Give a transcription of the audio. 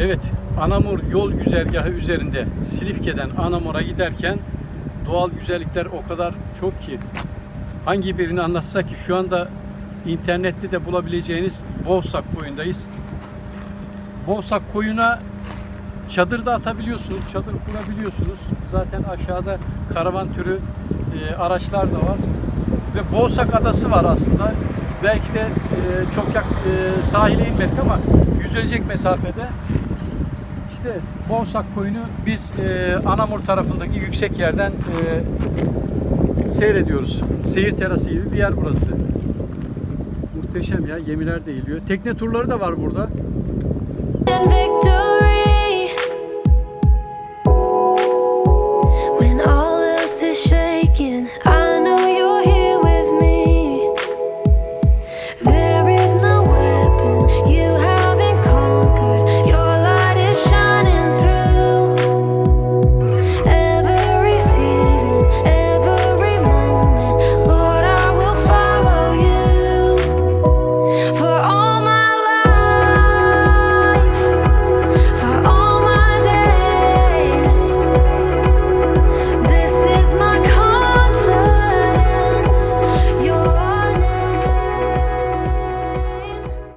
Evet, Anamur yol güzergahı üzerinde Silifke'den Anamur'a giderken doğal güzellikler o kadar çok ki. Hangi birini anlatsak ki şu anda internette de bulabileceğiniz Boğsak koyundayız. Boğsak koyuna çadır da atabiliyorsunuz, çadır kurabiliyorsunuz. Zaten aşağıda karavan türü e, araçlar da var. Ve Boğsak Adası var aslında. Belki de e, çok yak, e, sahile inmedik ama yüzülecek mesafede. İşte Boğsak koyunu biz e, Anamur tarafındaki yüksek yerden e, seyrediyoruz. Seyir terası gibi bir yer burası. Muhteşem ya. Gemiler de geliyor. Tekne turları da var burada. and victory. There is no weapon you have.